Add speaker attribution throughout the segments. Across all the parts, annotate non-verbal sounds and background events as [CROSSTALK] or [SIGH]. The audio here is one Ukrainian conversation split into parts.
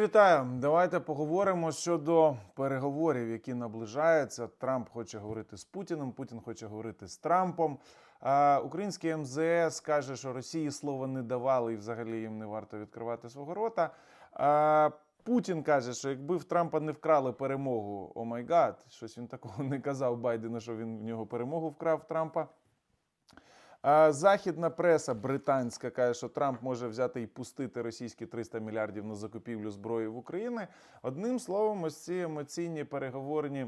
Speaker 1: Вітаю! Давайте поговоримо щодо переговорів, які наближаються. Трамп хоче говорити з Путіним, Путін хоче говорити з Трампом. А, Український МЗС каже, що Росії слова не давали і взагалі їм не варто відкривати свого рота. Путін каже, що якби в Трампа не вкрали перемогу, о май гад, щось він такого [LAUGHS] не казав Байдена, що він в нього перемогу вкрав Трампа. Західна преса британська каже, що Трамп може взяти і пустити російські 300 мільярдів на закупівлю зброї в Україні. Одним словом, ось ці емоційні переговорні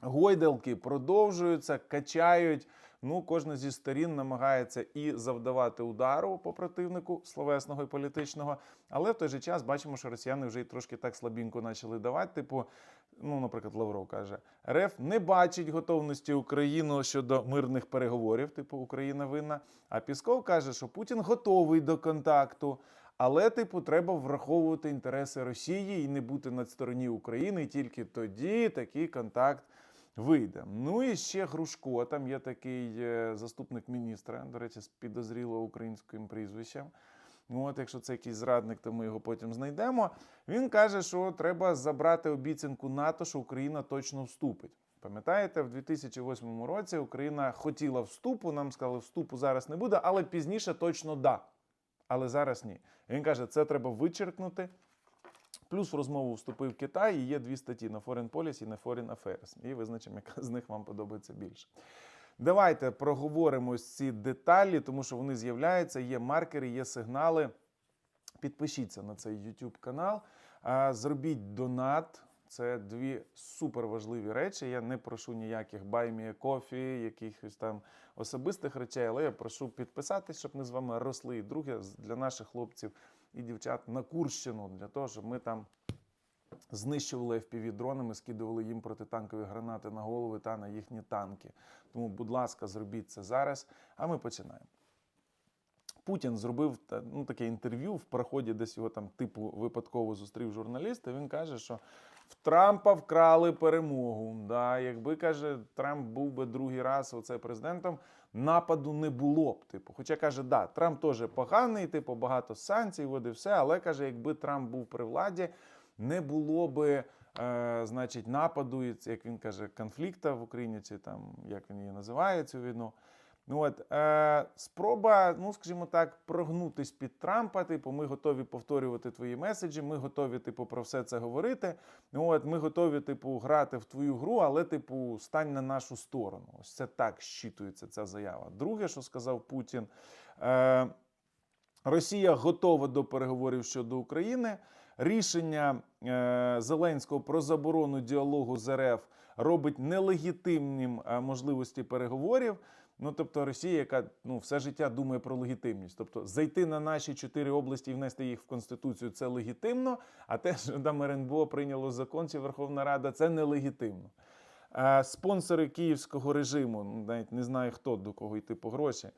Speaker 1: гойдалки продовжуються, качають. Ну, кожна зі сторін намагається і завдавати удару по противнику словесного і політичного, але в той же час бачимо, що росіяни вже й трошки так слабінько почали давати. Типу, ну, наприклад, Лавров каже: РФ не бачить готовності України щодо мирних переговорів, типу Україна винна. А Пісков каже, що Путін готовий до контакту. Але, типу, треба враховувати інтереси Росії і не бути на стороні України. І тільки тоді такий контакт вийде. Ну і ще Грушко, там є такий е, заступник міністра, до речі, з підозріло українським прізвищем. Ну, От, якщо це якийсь зрадник, то ми його потім знайдемо. Він каже, що треба забрати обіцянку НАТО, що Україна точно вступить. Пам'ятаєте, в 2008 році Україна хотіла вступу, нам сказали, вступу зараз не буде, але пізніше точно да. Але зараз ні. Він каже, це треба вичеркнути. Плюс в розмову вступив Китай і є дві статті на Foreign Policy і на Foreign Affairs. І визначимо, яка з них вам подобається більше. Давайте проговоримо ці деталі, тому що вони з'являються, є маркери, є сигнали. Підпишіться на цей YouTube канал, зробіть донат. Це дві суперважливі речі. Я не прошу ніяких баймія кофі, якихось там особистих речей, але я прошу підписатись, щоб ми з вами росли. І друге, для наших хлопців і дівчат на Курщину, для того, щоб ми там знищували fpv дронами, скидували їм протитанкові гранати на голови та на їхні танки. Тому, будь ласка, зробіть це зараз. А ми починаємо. Путін зробив ну, таке інтерв'ю в проході, десь його там типу випадково зустрів журналіст. і Він каже, що в Трампа вкрали перемогу. Да, якби каже, Трамп був би другий раз оце президентом, нападу не було б. Типу, хоча каже, да, Трамп теж поганий, типу, багато санкцій, води все. Але каже, якби Трамп був при владі, не було би. Е, значить, нападу, як він каже, конфлікта в Україні, чи там як він її називає цю війну. Ну от е, спроба, ну скажімо так, прогнутись під Трампа. Типу, ми готові повторювати твої меседжі, ми готові, типу, про все це говорити. Ну от ми готові, типу, грати в твою гру, але, типу, стань на нашу сторону. Ось це так щитується ця заява. Друге, що сказав Путін. Е, Росія готова до переговорів щодо України. Рішення е, Зеленського про заборону діалогу з РФ робить нелегітимним е, можливості переговорів. Ну тобто Росія, яка ну все життя думає про легітимність, тобто зайти на наші чотири області і внести їх в конституцію це легітимно. А те, що там РНБО прийняло закон чи Верховна Рада, це нелегітимно. Е, Спонсори київського режиму, ну, навіть не знаю хто до кого йти по гроші.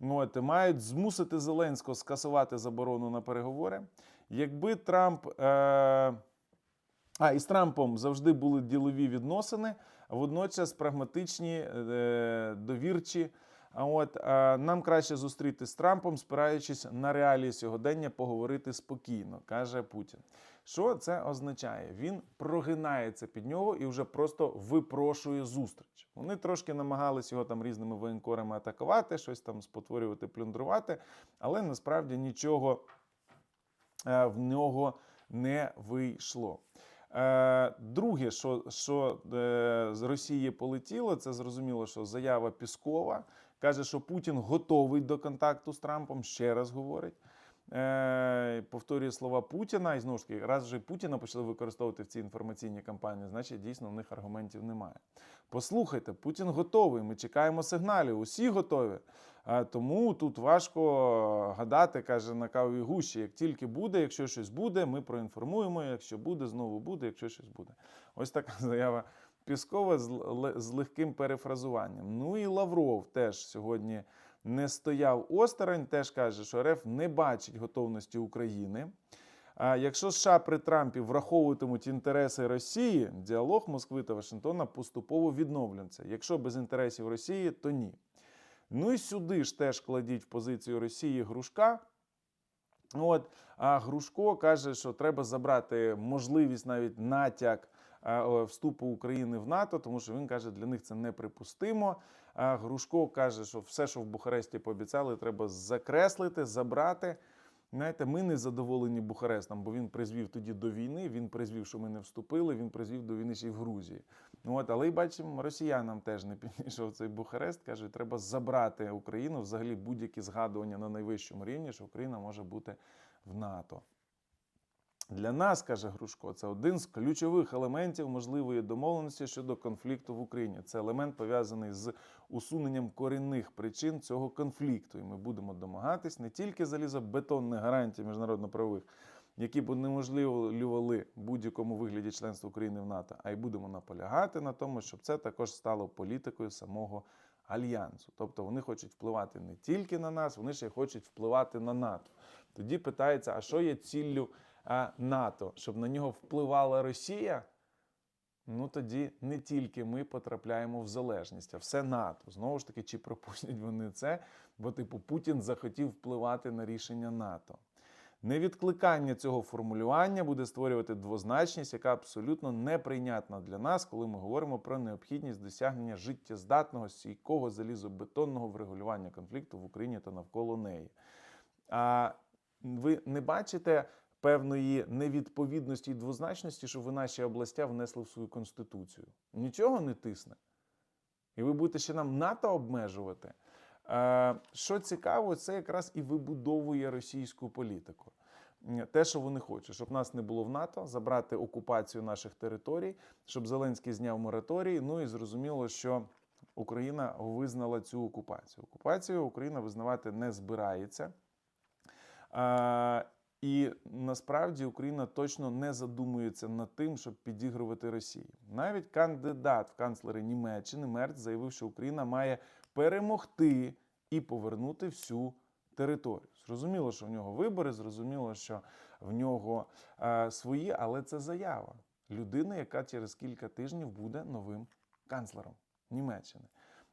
Speaker 1: Ну, от, мають змусити Зеленського скасувати заборону на переговори. Якби Трамп. Е- а, і з Трампом завжди були ділові відносини, водночас прагматичні, е- довірчі. А от е- нам краще зустріти з Трампом, спираючись на реалії сьогодення, поговорити спокійно, каже Путін. Що це означає? Він прогинається під нього і вже просто випрошує зустріч. Вони трошки намагались його там різними воєнкорами атакувати, щось там спотворювати, плюндрувати, але насправді нічого в нього не вийшло. Е, Друге, що, що е, з Росії полетіло, це зрозуміло, що заява Піскова каже, що Путін готовий до контакту з Трампом. Ще раз говорить. Е, повторює слова Путіна, і знову ж таки, раз вже Путіна почали використовувати в цій інформаційній кампанії, значить дійсно в них аргументів немає. Послухайте, Путін готовий. Ми чекаємо сигналів. Усі готові. Тому тут важко гадати, каже на кавовій гущі. Як тільки буде, якщо щось буде, ми проінформуємо. Якщо буде, знову буде, якщо щось буде. Ось така [LAUGHS] заява Піскова з легким перефразуванням. Ну і Лавров теж сьогодні не стояв осторонь, теж каже, що РФ не бачить готовності України. А якщо США при Трампі враховуватимуть інтереси Росії, діалог Москви та Вашингтона поступово відновлюється. Якщо без інтересів Росії, то ні. Ну і сюди ж теж кладіть в позицію Росії Грушка. От, а Грушко каже, що треба забрати можливість навіть натяк вступу України в НАТО, тому що він каже, для них це неприпустимо. Грушко каже, що все, що в Бухаресті пообіцяли, треба закреслити, забрати. Знаєте, ми не задоволені Бухарестом, бо він призвів тоді до війни. Він призвів, що ми не вступили. Він призвів до війни ще й в Грузії. От, але й бачимо, росіянам теж не [LAUGHS] підійшов цей Бухарест. каже, треба забрати Україну взагалі будь-які згадування на найвищому рівні, що Україна може бути в НАТО. Для нас, каже Грушко, це один з ключових елементів можливої домовленості щодо конфлікту в Україні. Це елемент пов'язаний з усуненням корінних причин цього конфлікту. І ми будемо домагатись не тільки залізобетонних гарантій міжнародно-правових, які б унеможливлювали будь-якому вигляді членства України в НАТО, а й будемо наполягати на тому, щоб це також стало політикою самого альянсу. Тобто вони хочуть впливати не тільки на нас, вони ще й хочуть впливати на НАТО. Тоді питається, а що є ціллю НАТО, щоб на нього впливала Росія? Ну тоді не тільки ми потрапляємо в залежність, а все НАТО. Знову ж таки, чи пропустять вони це? Бо, типу, Путін захотів впливати на рішення НАТО. Невідкликання цього формулювання буде створювати двозначність, яка абсолютно неприйнятна для нас, коли ми говоримо про необхідність досягнення життєздатного стійкого залізобетонного врегулювання конфлікту в Україні та навколо неї. А ви не бачите певної невідповідності і двозначності, що ви наші областя внесли в свою конституцію? Нічого не тисне. І ви будете ще нам НАТО обмежувати. Що цікаво, це якраз і вибудовує російську політику. Те, що вони хочуть, щоб нас не було в НАТО, забрати окупацію наших територій, щоб Зеленський зняв мораторій. Ну і зрозуміло, що Україна визнала цю окупацію. Окупацію Україна визнавати не збирається. І насправді Україна точно не задумується над тим, щоб підігрувати Росії. Навіть кандидат в канцлери Німеччини Мерц заявив, що Україна має перемогти і повернути всю територію. Зрозуміло, що в нього вибори, зрозуміло, що в нього е, свої, але це заява людини, яка через кілька тижнів буде новим канцлером Німеччини.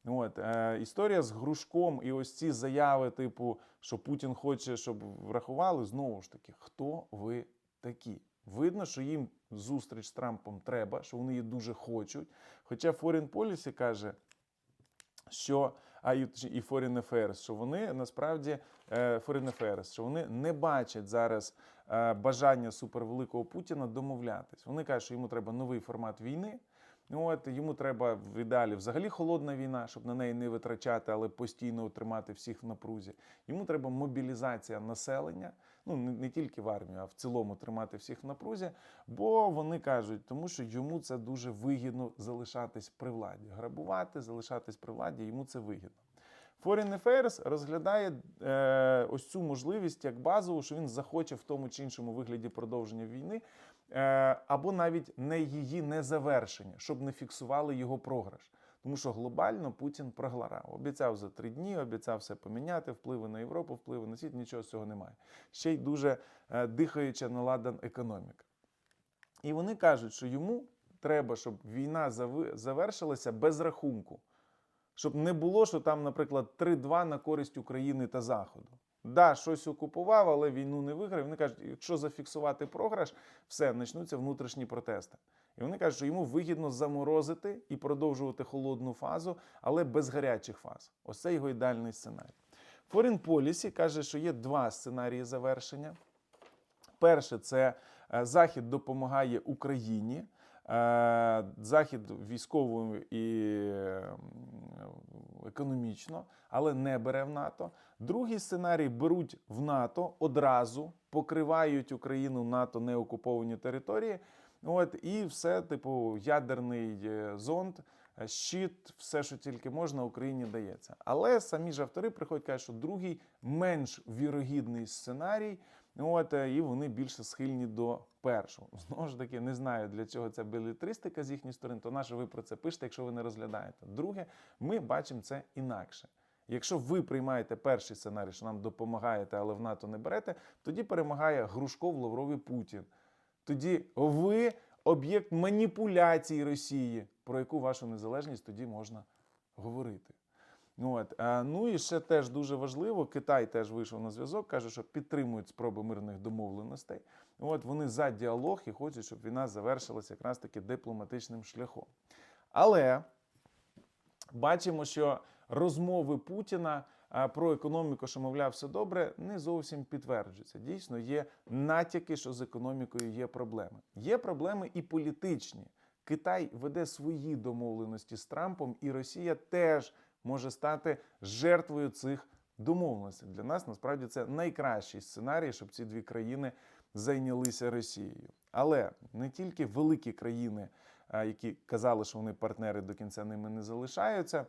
Speaker 1: От е, історія з Грушком і ось ці заяви, типу, що Путін хоче, щоб врахували, знову ж таки, хто ви такі? Видно, що їм зустріч з Трампом треба, що вони її дуже хочуть. Хоча Foreign Policy каже, що а і Foreign Affairs, що вони насправді е, Foreign Affairs, що вони не бачать зараз е, бажання супервеликого Путіна домовлятись. Вони кажуть, що йому треба новий формат війни. Ну, От йому треба в ідеалі взагалі холодна війна, щоб на неї не витрачати, але постійно утримати всіх в напрузі. Йому треба мобілізація населення, ну не, тільки в армію, а в цілому тримати всіх в напрузі. Бо вони кажуть, тому що йому це дуже вигідно залишатись при владі. Грабувати, залишатись при владі, йому це вигідно. Foreign Affairs розглядає е, ось цю можливість як базову, що він захоче в тому чи іншому вигляді продовження війни, або навіть не її не завершення, щоб не фіксували його програш. Тому що глобально Путін програв. Обіцяв за три дні, обіцяв все поміняти, впливи на Європу, впливи на світ, нічого з цього немає. Ще й дуже е, дихаюча наладан економіка. І вони кажуть, що йому треба, щоб війна завершилася без рахунку. Щоб не було, що там, наприклад, 3-2 на користь України та Заходу. Да, щось окупував, але війну не виграв. Вони кажуть, якщо зафіксувати програш, все, почнуться внутрішні протести. І вони кажуть, що йому вигідно заморозити і продовжувати холодну фазу, але без гарячих фаз. Ось це його ідеальний сценарій. Foreign Policy каже, що є два сценарії завершення. Перше, це е, Захід допомагає Україні. Е, Захід військово і економічно, але не бере в НАТО. Другий сценарій беруть в НАТО одразу, покривають Україну НАТО неокуповані території. От і все, типу, ядерний е, зонд, е, щит, все, що тільки можна, Україні дається. Але самі ж автори приходять кажуть, що другий менш вірогідний сценарій. От, е, і вони більше схильні до першого. [LAUGHS] Знову ж таки, не знаю, для чого це білетристика з їхньої сторони, то на що ви про це пишете, якщо ви не розглядаєте. Друге, ми бачимо це інакше. Якщо ви приймаєте перший сценарій, що нам допомагаєте, але в НАТО не берете, тоді перемагає Грушков, Лавров Путін. Тоді ви об'єкт маніпуляцій Росії, про яку вашу незалежність тоді можна говорити. От. е, Ну і ще теж дуже важливо, Китай теж вийшов на зв'язок, каже, що підтримують спроби мирних домовленостей. От вони за діалог і хочуть, щоб війна завершилася якраз таки дипломатичним шляхом. Але бачимо, що розмови Путіна про економіку, що мовляв, все добре, не зовсім підтверджуються. Дійсно, є натяки, що з економікою є проблеми. Є проблеми і політичні. Китай веде свої домовленості з Трампом, і Росія теж може стати жертвою цих домовленостей. Для нас насправді це найкращий сценарій, щоб ці дві країни зайнялися Росією. Але не тільки великі країни, які казали, що вони партнери до кінця ними не залишаються.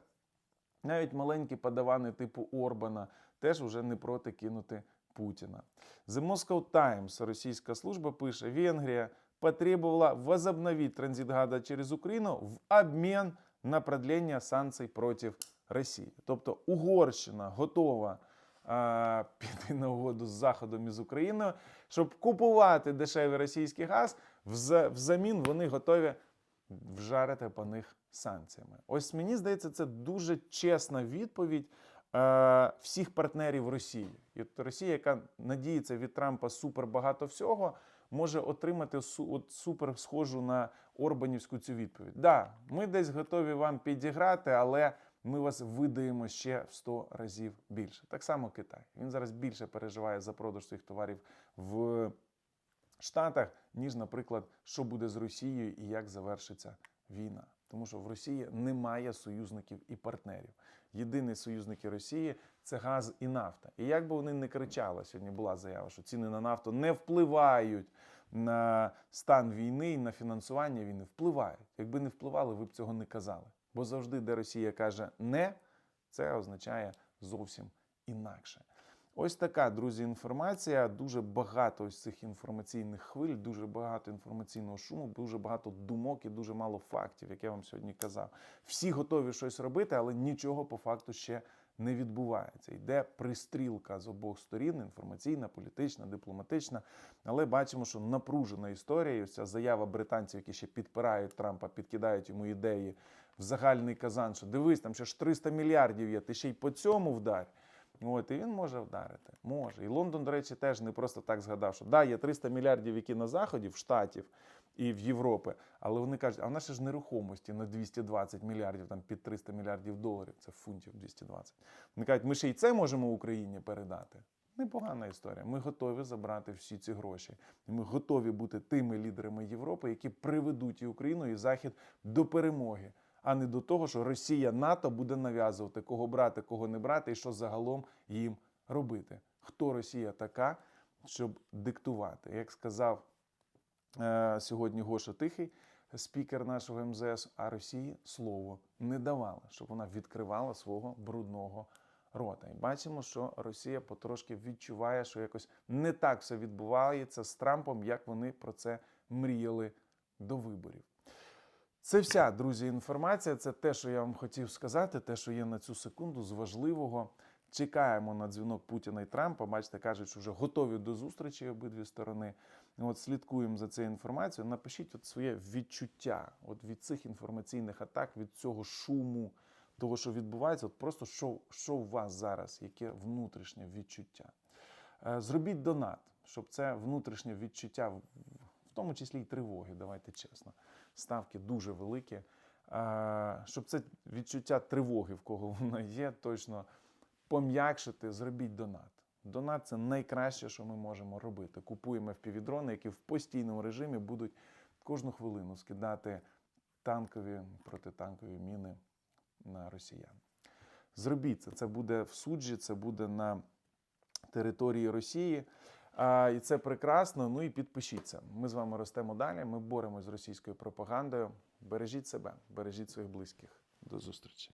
Speaker 1: Навіть маленькі подавани типу Орбана теж вже не проти кинути Путіна. The Moscow Times, російська служба, пише: Венгрія потребовала возобновить транзит гада через Україну в обмін на продлення санкцій проти Росії. Тобто Угорщина готова а, [LAUGHS] піти на угоду з Заходом і з Україною, щоб купувати дешевий російський газ. вза- Взамін вони готові вжарити по них санкціями. Ось мені здається, це дуже чесна відповідь е, всіх партнерів Росії. І Росія, яка надіється від Трампа супер багато всього, може отримати су- от супер схожу на Орбанівську цю відповідь. Да, ми десь готові вам підіграти, але ми вас видаємо ще в 100 разів більше. Так само Китай. Він зараз більше переживає за продаж своїх товарів в Штатах, ніж, наприклад, що буде з Росією і як завершиться війна. Тому що в Росії немає союзників і партнерів. Єдині союзники Росії це газ і нафта. І як би вони не кричали, сьогодні була заява, що ціни на нафту не впливають на стан війни і на фінансування війни. Впливають. Якби не впливали, ви б цього не казали. Бо завжди, де Росія каже не, це означає зовсім інакше. Ось така, друзі, інформація. Дуже багато ось цих інформаційних хвиль, дуже багато інформаційного шуму, дуже багато думок і дуже мало фактів, як я вам сьогодні казав. Всі готові щось робити, але нічого по факту ще не відбувається. Йде пристрілка з обох сторін: інформаційна, політична, дипломатична. Але бачимо, що напружена історія. І ось ця заява британців, які ще підпирають Трампа, підкидають йому ідеї в загальний казан, що дивись, там ще ж 300 мільярдів є, ти ще й по цьому вдарь. От, і він може вдарити. Може. І Лондон, до речі, теж не просто так згадав, що да, є 300 мільярдів, які на Заході, в Штатів і в Європі, але вони кажуть, а в нас ще ж нерухомості на 220 мільярдів, там під 300 мільярдів доларів, це фунтів 220. Вони кажуть, ми ще й це можемо Україні передати. Непогана історія. Ми готові забрати всі ці гроші. І ми готові бути тими лідерами Європи, які приведуть і Україну і Захід до перемоги а не до того, що Росія НАТО буде нав'язувати, кого брати, кого не брати, і що загалом їм робити. Хто Росія така, щоб диктувати? Як сказав е, сьогодні Гоша Тихий, спікер нашого МЗС, а Росії слово не давали, щоб вона відкривала свого брудного рота. І бачимо, що Росія потрошки відчуває, що якось не так все відбувається з Трампом, як вони про це мріяли до виборів. Це вся, друзі, інформація. Це те, що я вам хотів сказати, те, що є на цю секунду з важливого. Чекаємо на дзвінок Путіна і Трампа. Бачите, кажуть, що вже готові до зустрічі обидві сторони. От слідкуємо за цією інформацією. Напишіть от своє відчуття от від цих інформаційних атак, від цього шуму, того, що відбувається. От просто що, що у вас зараз, яке внутрішнє відчуття. Е, Зробіть донат, щоб це внутрішнє відчуття, в тому числі й тривоги, давайте чесно. Ставки дуже великі. Щоб це відчуття тривоги, в кого воно є, точно пом'якшити, зробіть донат. Донат це найкраще, що ми можемо робити. Купуємо впівдрони, які в постійному режимі будуть кожну хвилину скидати танкові протитанкові міни на росіян. Зробіть це. Це буде в суджі, це буде на території Росії. А, і це прекрасно. Ну і підпишіться. Ми з вами ростемо далі. Ми боремось з російською пропагандою. Бережіть себе, бережіть своїх близьких. До зустрічі.